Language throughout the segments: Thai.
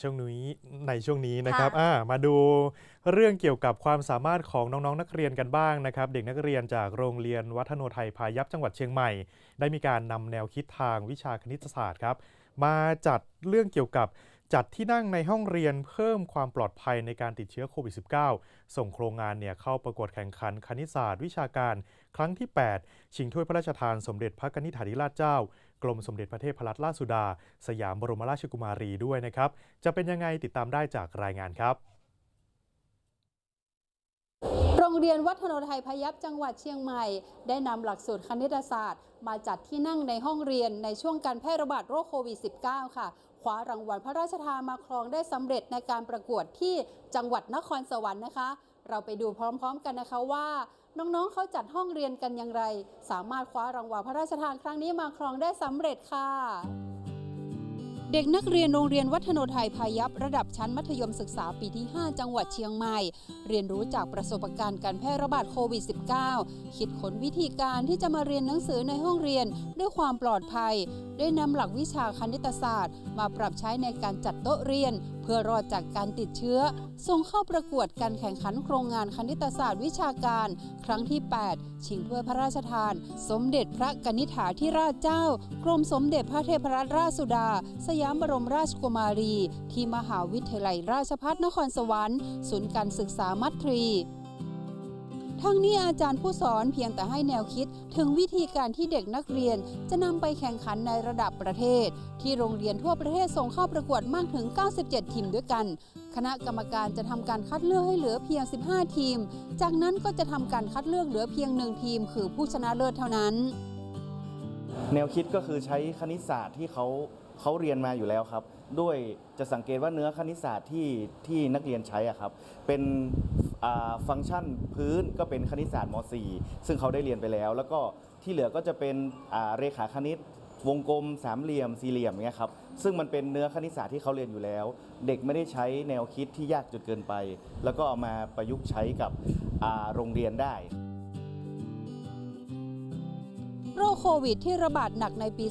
ช่วงนี้ในช่วงนี้นะครับค่ะอ่ามาดูเรื่องเกี่ยวกับความสามารถของน้องๆ นักเรียนกันบ้างนะครับ เด็กนักเรียนจากโรงเรียนวัฒโนไทยพายัพจังหวัดเชียงใหม่ ได้มีการนำแนวคิดทางวิชาคณิตศาสตร์ครับ มาจัดเรื่องเกี่ยวกับจัดที่นั่งในห้องเรียนเพิ่มความปลอดภัยในการติดเชื้อโควิด -19 ส่งโครงงานเนี่ยเข้าประกวดแข่งขันคณิตศาสตร์ วิชาการครั้งที่ 8 ชิงถ้วยพระราชทานสมเด็จพระนิธิถาธิราชเจ้า กรมสมเด็จพระเทพรัตนราชสุดา สยามบรมราชกุมารีด้วยนะครับ จะเป็นยังไงติดตามได้จากรายงานครับโรงเรียนวัฒโนไทยพยัพจังหวัดเชียงใหม่ ได้นำหลักสูตรคณิตศาสตร์ มาจัดที่นั่งในห้องเรียนในช่วงการแพร่ระบาดโรคโควิด -19 ค่ะคว้ารางวัลพระราชทานมาครองได้สำเร็จในการประกวดที่จังหวัดนครสวรรค์นะคะ เราไปดูพร้อมๆกันนะคะว่า น้องๆเขาจัดห้องเรียนกันอย่างไร สามารถคว้ารางวัลพระราชทานครั้งนี้มาครองได้สำเร็จค่ะ เด็กนักเรียนโรงเรียนวัฒโนไทยพายัพระดับชั้นมัธยมศึกษาปีที่ 5 จังหวัดเชียงใหม่ เรียนรู้จากประสบการณ์การแพร่ระบาดโควิด -19 คิดค้นวิธีการที่จะมาเรียนหนังสือในห้องเรียนด้วยความปลอดภัย ได้นำหลักวิชาคณิตศาสตร์ มาปรับใช้ในการจัดโต๊ะเรียนเพื่อรอดจากการติดเชื้อ ส่งเข้าประกวดการแข่งขันโครงงานคณิตศาสตร์วิชาการ ครั้งที่ 8 ชิงถ้วยพระราชทาน สมเด็จพระกนิษฐาธิราชเจ้า กรมสมเด็จพระเทพรัตนราชสุดา สยามบรมราชกุมารี ที่มหาวิทยาลัยราชภัฏนครสวรรค์ ศูนย์การศึกษามัตรี ทั้งนี้อาจารย์ผู้สอนเพียงแต่ให้แนวคิดถึงวิธีการที่เด็กนักเรียนจะนำไปแข่งขันในระดับประเทศ ที่โรงเรียนทั่วประเทศส่งเข้าประกวดมากถึง 97 ทีมด้วยกัน คณะกรรมการจะทำการคัดเลือกให้เหลือเพียง 15 ทีม จากนั้นก็จะทำการคัดเลือกเหลือเพียงหนึ่งทีม คือผู้ชนะเลิศเท่านั้น แนวคิดก็คือใช้คณิตศาสตร์ที่เขาเขาเรียนมาอยู่แล้วครับ ด้วยจะสังเกตว่าเนื้อคณิตศาสตร์ที่ที่นักเรียนใช้อะครับเป็นฟังก์ชันพื้นก็เป็นคณิตศาสตร์ม .4 ซึ่งเขาได้เรียนไปแล้ว แล้วก็ที่เหลือก็จะเป็นเรขาคณิตวงกลมสามเหลี่ยมสี่เหลี่ยมเงี้ยครับซึ่งมันเป็นเนื้อคณิตศาสตร์ที่เขาเรียนอยู่แล้ว เด็กไม่ได้ใช้แนวคิดที่ยากจนเกินไป แล้วก็เอามาประยุกต์ใช้กับโรงเรียนได้ โรคโควิดที่ระบาดหนักในปี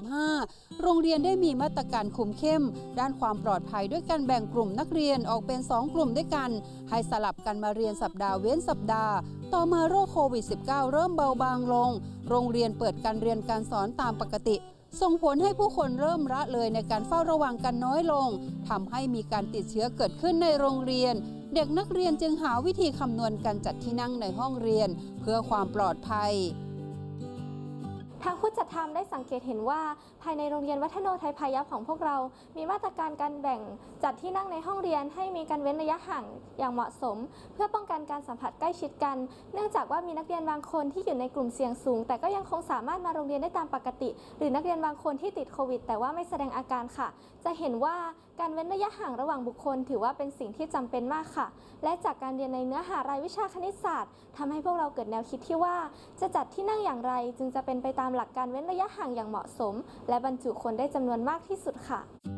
2565 โรงเรียนได้มีมาตรการคุมเข้ม ด้านความปลอดภัยด้วยการแบ่งกลุ่มนักเรียนออกเป็น 2 กลุ่มด้วยกัน ให้สลับกันมาเรียนสัปดาห์เว้นสัปดาห์ ต่อมาโรคโควิด -19 เริ่มเบาบางลง โรงเรียนเปิดการเรียนการสอนตามปกติส่งผลให้ผู้คนเริ่มละเลยในการเฝ้าระวังกันน้อยลงทำให้มีการติดเชื้อเกิดขึ้นในโรงเรียน เด็กนักเรียนจึงหาวิธีคำนวณการจัดที่นั่งในห้องเรียน เพื่อความปลอดภัย ทางผู้จัดทำได้สังเกตเห็นว่า ภายในโรงเรียนวัฒโนไทยพายัพของพวกเรา มีมาตรการการแบ่งจัดที่นั่งในห้องเรียนให้มีการเว้นระยะห่างอย่างเหมาะสม เพื่อป้องกันการสัมผัสใกล้ชิดกัน เนื่องจากว่ามีนักเรียนบางคนที่อยู่ในกลุ่มเสี่ยงสูง แต่ก็ยังคงสามารถมาโรงเรียนได้ตามปกติ หรือนักเรียนบางคนที่ติดโควิด แต่ว่าไม่แสดงอาการค่ะ จะเห็นว่า การเว้นระยะห่างระหว่างบุคคล ถือว่าเป็นสิ่งที่จำเป็นมากค่ะ และจากการเรียนในเนื้อหารายวิชาคณิตศาสตร์ทำให้พวกเราเกิดแนวคิดที่ว่า จะจัดที่นั่งอย่างไร จึงจะเป็นไปตามหลักการเว้นระยะห่างอย่างเหมาะสม และบรรจุคนได้จำนวนมากที่สุดค่ะ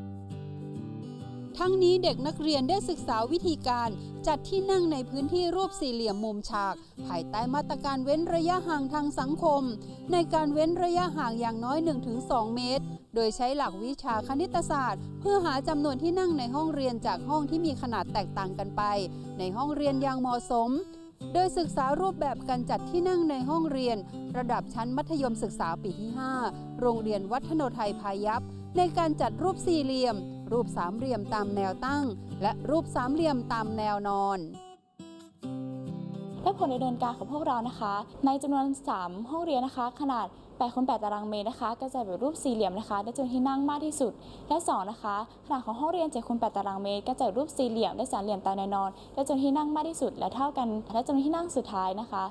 ทั้งนี้เด็กนักเรียนได้ศึกษาวิธีการจัดที่นั่งในพื้นที่รูปสี่เหลี่ยมมุมฉาก ภายใต้มาตรการเว้นระยะห่างทางสังคม ในการเว้นระยะห่างอย่างน้อย 1-2 เมตร โดยใช้หลักวิชาคณิตศาสตร์ เพื่อหาจำนวนที่นั่งในห้องเรียนจากห้องที่มีขนาดแตกต่างกันไป ในห้องเรียนอย่างเหมาะสม โดยศึกษารูปแบบการจัดที่นั่งในห้องเรียน ระดับชั้นมัธยมศึกษาปีที่ 5 โรงเรียนวัฒโนไทยพายัพ ในการจัดรูปสี่เหลี่ยม รูปสามเหลี่ยมตามแนวตั้ง และรูปสามเหลี่ยมตามแนวนอนและผลในเดินการของพวกเรานะคะ ในจำนวน 3 ห้องเรียนนะคะ ขนาด8คูณ8ตารางเมตรนะคะกระจายแบบรูปสี่เหลี่ยมนะคะได้จำนวนที่นั่งมากที่สุด และ 2 นะคะ ขนาดของห้องเรียน7คูณ8ตารางเมตรกระจายรูปสี่เหลี่ยมและสามเหลี่ยมตามแนวนอนได้จำนวนที่นั่งมากที่สุด และเท่ากันและจำนวนที่นั่งสุดท้ายนะคะ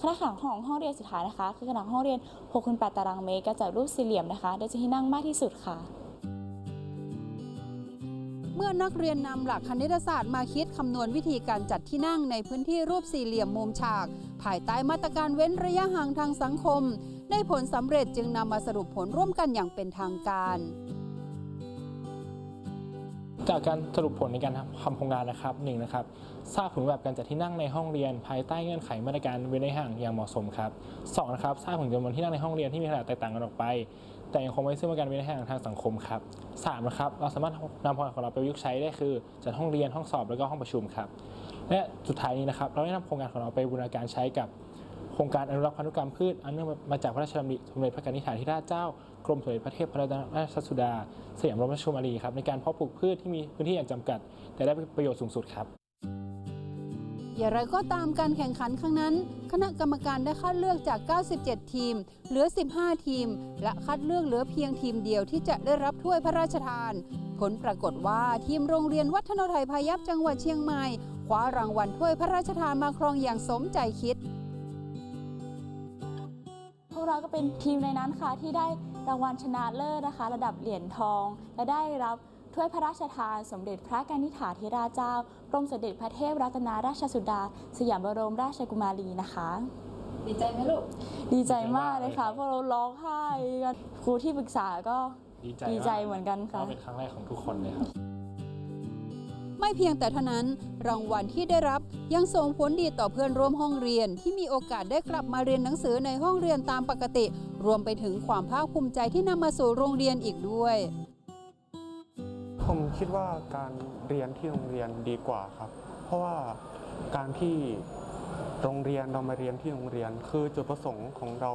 ขนาดของห้องเรียนสุดท้ายนะคะ คือขนาดห้องเรียน6คูณ8ตารางเมตรกระจายรูปสี่เหลี่ยมนะคะได้จำนวนที่นั่งมากที่สุดค่ะ เมื่อนักเรียนนำหลักคณิตศาสตร์มาคิดคำนวณวิธีการจัดที่นั่งในพื้นที่รูปสี่เหลี่ยมมุมฉาก ภายใต้มาตรการเว้นระยะห่างทางสังคม ได้ผลสำเร็จจึงนำมาสรุปผลร่วมกันอย่างเป็นทางการ จากการสรุปผลในการทำโครงการนะครับหนึ่งนะครับทราบผลแบบการจัดที่นั่งในห้องเรียน ภายใต้เงื่อนไขมาตรการเว้นระยะห่างอย่างเหมาะสมครับสองนะครับทราบผลจำนวนที่นั่งในห้องเรียนที่มีขนาดแตกต่างกันออกไป แต่ยังคงไม่ซึ่งการเว้นระยะห่างทางสังคมครับสามนะครับเราสามารถนำพลังของเราไปประยุกต์ใช้ได้คือจัดห้องเรียนห้องสอบแล้วก็ห้องประชุมครับและสุดท้ายนี้นะครับเราได้นำโครงการของเราไปบูรณาการใช้กับโครงการอนุรักษ์พันธุกรรมพืชอันเนื่องมาจากพระราชดำริสมเด็จพระกนิษฐาธิราชเจ้ากรมสมเด็จพระเทพรัตนราชสุดาสยามบรมราชกุมารีครับในการเพาะปลูกพืชที่มีพื้นที่อย่างจำกัด แต่ได้ประโยชน์สูงสุดครับ อย่างไรก็ตามการแข่งขันครั้งนั้น คณะกรรมการได้คัดเลือกจาก 97 ทีม เหลือ 15 ทีม และคัดเลือกเหลือเพียงทีมเดียวที่จะได้รับถ้วยพระราชทาน ผลปรากฏว่าทีมโรงเรียนวัฒนไทยพายัพจังหวัดเชียงใหม่คว้ารางวัลถ้วยพระราชทานมาครองอย่างสมใจคิด พวกเราก็เป็นทีมในนั้นค่ะที่ได้รางวัลชนะเลิศนะคะ ระดับเหรียญทอง และได้รับ ถ้วยพระราชทานสมเด็จพระกนิษฐาธิราชเจ้ากรมสมเด็จพระเทพรัตนราชสุดา สยามบรมราชกุมารีนะคะดีใจไหมลูก ดีใจมากเลยค่ะเพราะเราร้องไห้กันครูที่ปรึกษาก็ดีใจดีใจเหมือนกันค่ะเพราเป็นครั้งแรกของทุกคนเลยครับ ไม่เพียงแต่เท่านั้นรางวัลที่ได้รับยังส่งผลดีต่อเพื่อนร่วมห้องเรียนที่มีโอกาสได้กลับมาเรียนหนังสือในห้องเรียนตามปกติ รวมไปถึงความภาคภูมิใจที่นำมาสู่โรงเรียนอีกด้วย ผมคิดว่าการเรียนที่โรงเรียนดีกว่าครับ เพราะว่าการที่โรงเรียนเรามาเรียนที่โรงเรียน คือจุดประสงค์ของเรา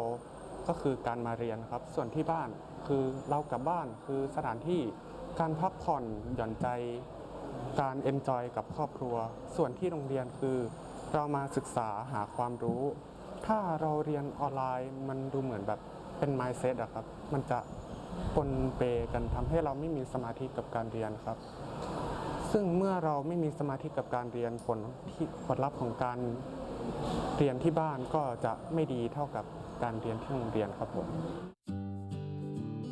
ก็คือการมาเรียนครับ ส่วนที่บ้านคือเรากลับบ้านคือสถานที่การพักผ่อนหย่อนใจ การเอนจอยกับครอบครัว ส่วนที่โรงเรียนคือ เรามาศึกษาหาความรู้ ถ้าเราเรียนออนไลน์มันดูเหมือนแบบเป็น mindset อะครับ มันจะ ปนเปกันทำให้เราไม่มีสมาธิกับการเรียนครับ ซึ่งเมื่อเราไม่มีสมาธิกับการเรียนผลที่ผลลัพธ์ของการเรียนที่บ้านก็จะไม่ดีเท่ากับการเรียนที่โรงเรียนครับผม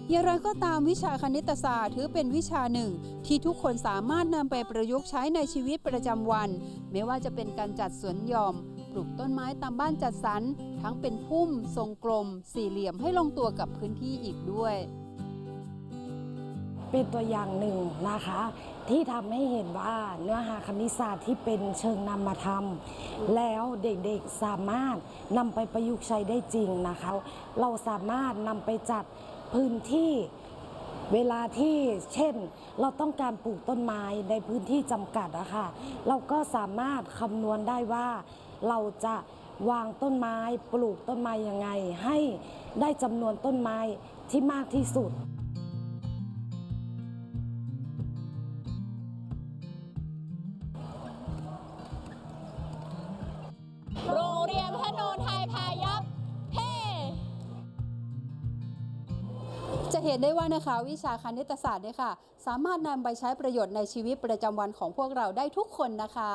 อย่างไรก็ตามวิชาคณิตศาสตร์ถือเป็นวิชาหนึ่ง ที่ทุกคนสามารถนำไปประยุกต์ใช้ในชีวิตประจำวัน ไม่ว่าจะเป็นการจัดสวนหย่อม ปลูกต้นไม้ตามบ้านจัดสรรทั้งเป็นพุ่ม ทรงกลม สี่เหลี่ยมให้ลงตัวกับพื้นที่อีกด้วย เป็นตัวอย่างหนึ่งนะคะ ที่ทำให้เห็นว่าเนื้อหาคณิตศาสตร์ที่เป็นเชิงนามธรรม แล้วเด็กๆสามารถนำไปประยุกต์ใช้ได้จริงนะคะ เราสามารถนำไปจัดพื้นที่เวลาที่เช่นเราต้องการปลูกต้นไม้ในพื้นที่จำกัดอะค่ะเราก็สามารถคำนวณได้ว่าเราจะวางต้นไม้ปลูกต้นไม้ยังไง ให้ได้จำนวนต้นไม้ที่มากที่สุด จะเห็นได้ว่านะคะวิชาคณิตศาสตร์เนี่ยค่ะ สามารถนำไปใช้ประโยชน์ในชีวิตประจำวันของพวกเราได้ทุกคนนะคะ